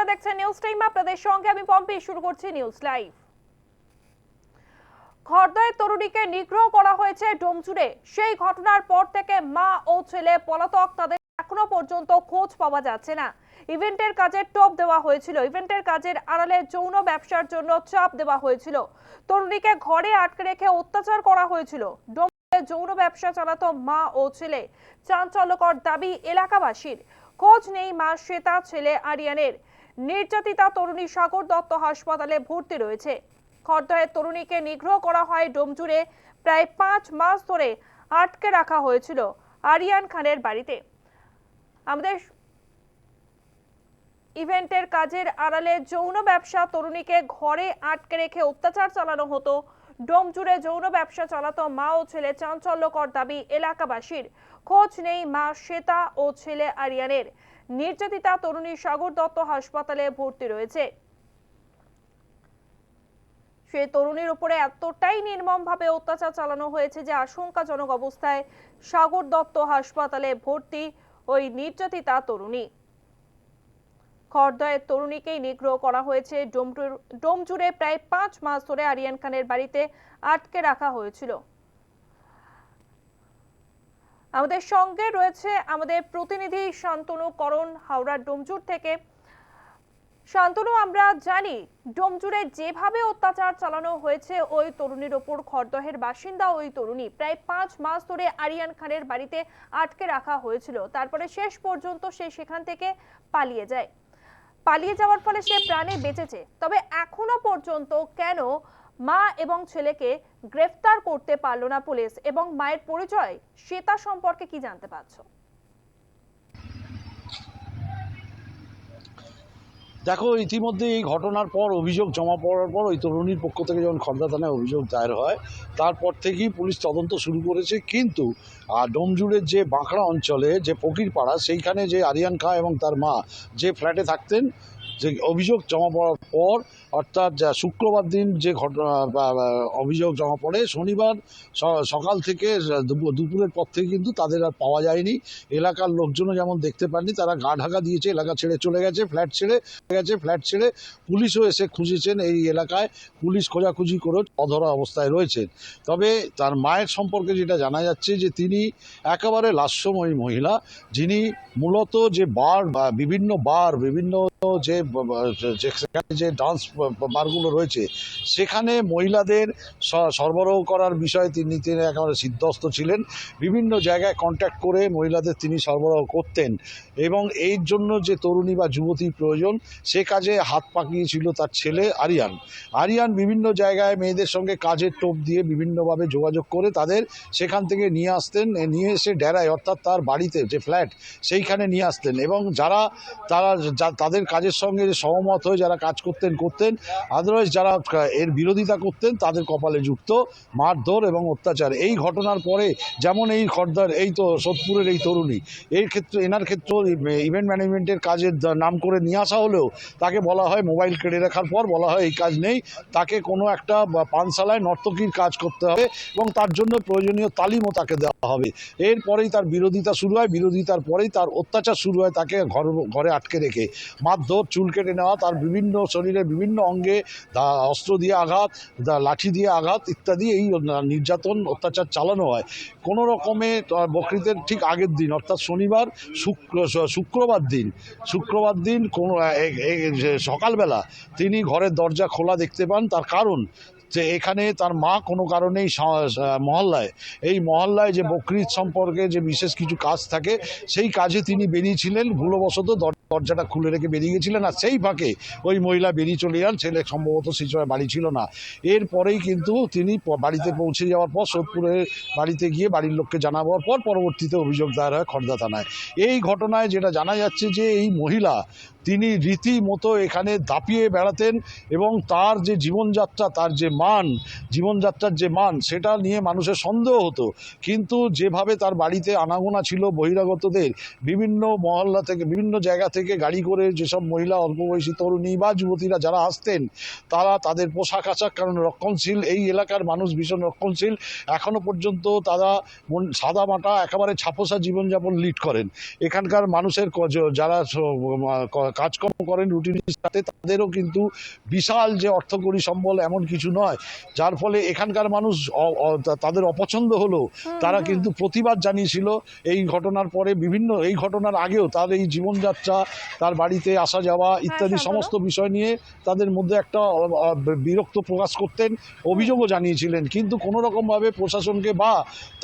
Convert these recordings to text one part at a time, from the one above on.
আপনারা দেখছেন news time আপনাদের সঙ্গে আমি পম্পি। শুরু করছি নিউজ লাইভ খর্দয় তরুণীকে নিগ্রহ করা হয়েছে ডোমচুরে সেই ঘটনার পর থেকে মা ও ছেলে পলাতক, তাদের এখনও পর্যন্ত খোঁজ পাওয়া যাচ্ছে না। ইভেন্টের কাজে টপ দেওয়া হয়েছিল। ইভেন্টের কাজের আড়ালে যৌন ব্যবসার জন্য চাপ দেওয়া হয়েছিল। তরুণীকে ঘরে আটকে রেখে অত্যাচার করা হয়েছিল। ডোমচুরে যৌন ব্যবসা চালাতো মা ও ছেলে। চাঞ্চল্যকর দাবি এলাকাবাসীর। খোঁজ নেই মা শ্বেতা ছেলে আরিয়ানের। নির্যাতিতা তরুণী সাগর দত্ত হাসপাতালে ভর্তি রয়েছে। খড়দহের তরুণীকে নিগ্রহ করা হয় ডোমজুড়ে। প্রায় পাঁচ মাস ধরে আটকে রাখা হয়েছিল আরিয়ান খানের বাড়িতে। আমাদের ইভেন্টের কাজের আড়ালে যৌন ব্যবসা তরুণীকে ঘরে আটকে রেখে অত্যাচার চালানো হতো। ডোমজুড়ে যৌন ব্যবসা চালাতো মা ও ছেলে চাঞ্চল্যকর দাবি এলাকাবাসীর। খোঁজ নেই মা, শ্বেতা ও ছেলে আরিয়ানের। নির্যাতিতা তরুণী সাগর দত্ত হাসপাতালে ভর্তি রয়েছে। সেই তরুণীর উপরে এতটাই নির্মমভাবে অত্যাচার চালানো হয়েছে যে আশঙ্কাজনক অবস্থায় সাগর দত্ত হাসপাতালে ভর্তি ওই নির্যাতিতা তরুণী। খড়দয়ের তরুণীকেই নিগ্রহ করা হয়েছে। ডোমজুড়ে প্রায় পাঁচ মাস ধরে আরিয়ান খানের বাড়িতে আটকে রাখা হয়েছিল। আমাদের সঙ্গে রয়েছে আমাদের প্রতিনিধি শান্তনু করণ, হাওড়ার ডোমজুর থেকে। শান্তনু, আমরা জানি ডোমজুড়ে যেভাবে অত্যাচার চালানো হয়েছে, ওই তরুণীর ওপর খড়দহের বাসিন্দা ওই তরুণী। প্রায় পাঁচ মাস ধরে আরিয়ান খানের বাড়িতে আটকে রাখা হয়েছিল। তারপরে শেষ পর্যন্ত সে সেখান থেকে পালিয়ে যায়। পালিয়ে যাওয়ার ফলে সে প্রাণে বেঁচেছে। তবে এখনও পর্যন্ত কেন মা এবং ছেলেকে গ্রেফতার করতে পারল না পুলিশ এবং মায়ের পরিচয় শ্বেতা সম্পর্কে কি জানতে পারছ? দেখো, ইতিমধ্যে এই ঘটনার পর, অভিযোগ জমা পড়ার পর ওই তরুণীর পক্ষ থেকে যখন খর্দা থানায় অভিযোগ দায়ের হয়, তারপর থেকেই পুলিশ তদন্ত শুরু করেছে। কিন্তু ডোমজুড়ের যে বাঁকড়া অঞ্চলে যে ফকিরপাড়া, সেইখানে যে আরিয়ান খা এবং তার মা যে ফ্ল্যাটে থাকতেন, যে অভিযোগ জমা পড়ার পর অর্থাৎ যা শুক্রবার দিন যে ঘটনা অভিযোগ জমা পড়ে, শনিবার সকাল থেকে দুপুর- দুপুরের পর থেকে কিন্তু তাদের আর পাওয়া যায়নি। এলাকার লোকজনও যেমন দেখতে পাননি, তারা গা ঢাকা দিয়েছে, এলাকা ছেড়ে চলে গেছে, ফ্ল্যাট ছেড়ে গেছে, ফ্ল্যাট ছেড়ে পুলিশও এসে খুঁজেছেন এই এলাকায়। পুলিশ খোঁজাখুঁজি করে অধরা অবস্থায় রয়েছেন। তবে তার মায়ের সম্পর্কে যেটা জানা যাচ্ছে যে, তিনি একেবারে লাস্যময়ী মহিলা, যিনি মূলত যে বার বা বিভিন্ন বার, বিভিন্ন যে- সেখানে যে, ডান্স বারগুলো রয়েছে, সেখানে মহিলাদের সরবরাহ করার বিষয়ে তিনি তিনি একেবারে সিদ্ধস্ত ছিলেন। বিভিন্ন জায়গায় কন্ট্যাক্ট করে মহিলাদের তিনি সরবরাহ করতেন এবং এই জন্য যে তরুণী বা যুবতীর প্রয়োজন, সে কাজে হাত পাকিয়েছিল তার ছেলে আরিয়ান। আরিয়ান বিভিন্ন জায়গায় মেয়েদের সঙ্গে কাজের টোপ দিয়ে বিভিন্নভাবে যোগাযোগ করে তাদের সেখান থেকে নিয়ে আসতেন, নিয়ে এসে ডেরায়, অর্থাৎ তার বাড়িতে যে ফ্ল্যাট, সেইখানে নিয়ে আসতেন এবং যারা, তারা তাদের কাজের সঙ্গে সহমত হয়ে যারা কাজ করতেন করতেন আদারওয়াইজ যারা এর বিরোধিতা করতেন, তাদের কপালে যুক্ত মারধর এবং অত্যাচার। এই ঘটনার পরে যেমন এই খর্দার, এই তো সোদপুরের এই তরুণী, এর ক্ষেত্রে, এনার ক্ষেত্রে ইভেন্ট ম্যানেজমেন্টের কাজের নাম করে নিয়ে আসা হলেও তাকে বলা হয় মোবাইল কেড়ে রাখার পর বলা হয় এই কাজ নেই। তাকে কোনো একটা পানশালায় নর্তকীর কাজ করতে হবে এবং তার জন্য প্রয়োজনীয় তালিমও তাকে দেওয়া হবে। এরপরেই তার বিরোধিতা শুরু হয়। বিরোধিতার পরেই তার অত্যাচার শুরু হয় তাকে ঘর, ঘরে আটকে রেখে। মারধর, চুল কেটে নেওয়া, তার বিভিন্ন শরীরে বিভিন্ন অঙ্গে অস্ত্র দিয়ে আঘাত লাঠি দিয়ে আঘাত ইত্যাদি এই নির্যাতন, অত্যাচার চালানো হয়। কোনো রকমে বকরিদের ঠিক আগের দিন, অর্থাৎ শনিবার, শুক্র শুক্রবার দিন শুক্রবার দিন কোনো সকালবেলা তিনি ঘরের দরজা খোলা দেখতে পান। তার কারণ যে এখানে তার মা কোনো কারণেই মহল্লায়। এই মহল্লায় যে বকরিদ সম্পর্কে যে বিশেষ কিছু কাজ থাকে, সেই কাজে তিনি বেরিয়েছিলেন। ভুলবশত দর- দরজাটা খুলে রেখে বেরিয়ে গেছিলেন আর সেই ফাঁকে ওই মহিলা বেরিয়ে চলে যান। ছেলে সম্ভবত সেই সময় বাড়ি ছিল না। এরপরেই কিন্তু তিনি বাড়িতে পৌঁছে যাওয়ার পর সোদপুরের বাড়িতে গিয়ে বাড়ির লোককে জানাবার পর পরবর্তীতে অভিযোগ দায়ের হয় খর্দা থানায়। এই ঘটনায় যেটা জানা যাচ্ছে যে এই মহিলা তিনি রীতিমতো এখানে দাপিয়ে বেড়াতেন এবং তার যে জীবনযাত্রা, তার যে মান, জীবনযাত্রার যে মান, সেটা নিয়ে মানুষের সন্দেহ হতো। কিন্তু যেভাবে তার বাড়িতে আনাগোনা ছিল বহিরাগতদের, বিভিন্ন মহল্লা থেকে, বিভিন্ন জায়গা থেকে গাড়ি করে যেসব মহিলা, অল্পবয়সী তরুণী বা যুবতীরা যারা আসতেন, তারা তাদের পোশাক আশাক, কারণ রক্ষণশীল এই এলাকার মানুষ ভীষণ রক্ষণশীল। এখনও পর্যন্ত তারা সাদা মাটা, একেবারে ছাপোসা জীবনযাপন লিড করেন। এখানকার মানুষের যারা কাজকর্ম করেন রুটিনের সাথে তাদেরও কিন্তু বিশাল যে অর্থকরী সম্বল এমন কিছু নয়। যার ফলে এখানকার মানুষ তাদের অপছন্দ হলো। তারা কিন্তু প্রতিবাদ জানিয়েছিল এই ঘটনার পরে বিভিন্ন এই ঘটনার আগেও তার এই জীবনযাত্রা তার বাড়িতে আসা যাওয়া ইত্যাদি সমস্ত বিষয় নিয়ে তাদের মধ্যে একটা বিরক্ত প্রকাশ করতেন অভিযোগও জানিয়েছিলেন। কিন্তু কোনো রকমভাবে প্রশাসনকে বা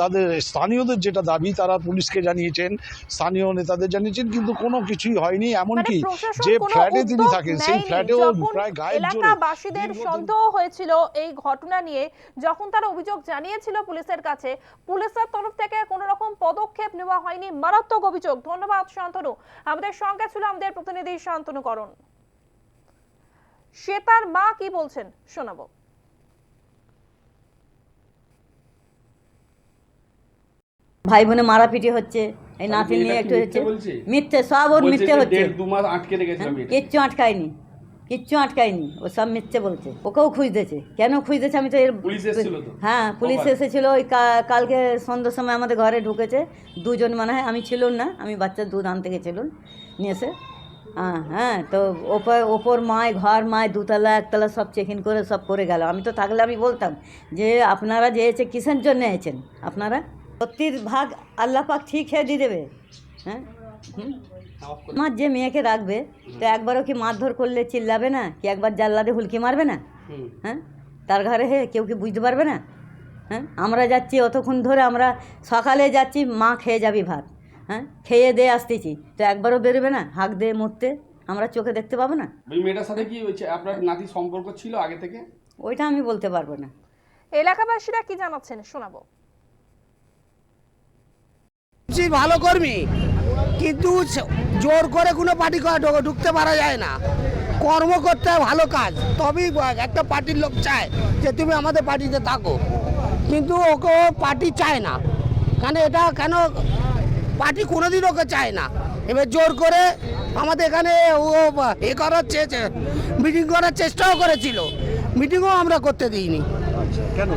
তাদের স্থানীয়দের যেটা দাবি তারা পুলিশকে জানিয়েছেন স্থানীয় নেতাদের জানিয়েছেন কিন্তু কোনো কিছুই হয়নি। মানে এমনকি যে ফ্ল্যাটে তিনি থাকেন সেই ফ্ল্যাটেও প্রায় গায়ের জোরে এলাকাবাসীদের সন্দেহ হয়েছিল এই ঘটনা নিয়ে যখন তারা অভিযোগ জানিয়েছিল পুলিশের কাছে পুলিশের তরফ থেকে কোনো রকম পদক্ষেপ নেওয়া হয়নি। মারাত্মক অভিযোগ। ধন্যবাদ শান্তনু। আমাদের সঙ্গে ছিল আমাদের প্রতিনিধি শান্তনু করণ। শ্বেতার মা কি বলছেন শোনাবো। ভাই বোনে মারাপিটি হচ্ছে এই নাতি নিয়ে একটু হচ্ছে মিথ্যে সব ওর মিথ্যে হচ্ছে। দেড় দু মাস আটকে রেখেছিলাম হ্যাঁ, কিচ্ছু আটকায়নি। কিচ্ছু আটকায়নি। ও সব মিথ্যে বলছে। ওকেও খুঁজতেছে কেন খুঁজতেছে আমি তো এর হ্যাঁ পুলিশ? এসেছিল। ওই কালকে সন্ধ্যার সময় আমাদের ঘরে ঢুকেছে। দুজন মানে হয় আমি ছিলুন না আমি বাচ্চার দুধ আনতে গেছিলুন নিয়ে এসে। হ্যাঁ হ্যাঁ তো ওপর ওপর মায় ঘর মায় দুতলা একতলা সব চেক ইন করে সব করে গেল। আমি তো থাকলে আমি বলতাম যে আপনারা যে এসে কিসের জন্য এসেছেন? আপনারা? সত্যির ভাগ আল্লাহ পাক ঠিক হয়ে দিয়ে দেবে। হ্যাঁ? হুম? আমার যে মেয়েকে রাখবে তো একবারও কি মারধর করলে চিল্লাবে না? কি একবার জাল্লাদে হুলকি মারবে না? হ্যাঁ? তার ঘরে হে কেউ কি বুঝতে পারবে না? হ্যাঁ? আমরা যাচ্ছি অতক্ষণ ধরে আমরা সকালে যাচ্ছি মা খেয়ে যাবি ভাত। হ্যাঁ? খেয়ে দিয়ে আসতেছি। তো একবারও বেরোবে না? হাঁক দিয়ে মরতে। আমরা চোখে দেখতে পাবো না? ওই মেয়েটার সাথে কি হয়েছে? আপনার নাতির সম্পর্ক ছিল আগে থেকে? ওইটা আমি বলতে পারব না। এলাকাবাসীরা কি জানাচ্ছেন? শোনাবো। ভালো কর্মী। কিন্তু জোর করে কোনো পার্টি করে ঢুকতে পারা যায় না। কর্ম করতে হয় ভালো কাজ। তবেই একটা পার্টির লোক চায় যে তুমি আমাদের পার্টিতে থাকো। কিন্তু ওকে পার্টি চায় না। কেন এটা কেন? পার্টি কোনোদিন ওকে চায় না। এবার জোর করে আমাদের এখানে ও এ করার চেয়েছে মিটিং করার চেষ্টাও করেছিল। মিটিংও আমরা করতে দিইনি। কেন?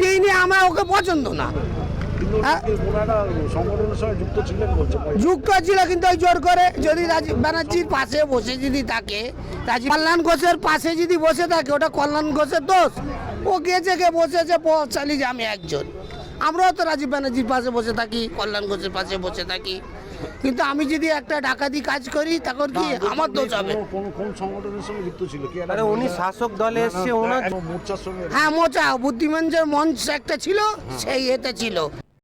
দিইনি আমরা ওকে পছন্দ না। যুক্ত যুক্ত ছিল কিন্তু ওই জোর করে যদি রাজীব ব্যানার্জির পাশে বসে যদি থাকে রাজীব কল্যাণ ঘোষের পাশে যদি বসে থাকে ওটা কল্যাণ ঘোষের দোষ। ও গেছে গে বসেছে চালি যে আমি একজন। আমরাও তো রাজীব ব্যানার্জির পাশে বসে থাকি কল্যাণ ঘোষের পাশে বসে থাকি। কিন্তু আমি যদি একটা ডাকাতি কাজ করি তখন কি আমার দোষ হবে? কোন কোন সংগঠনের সঙ্গে যুক্ত ছিল কি আরে উনি শাসক দলে এসছে ওনার মোর্চার সঙ্গে হ্যাঁ মোচা বুদ্ধিমানদের মঞ্চ একটা ছিল সেই এতে ছিল।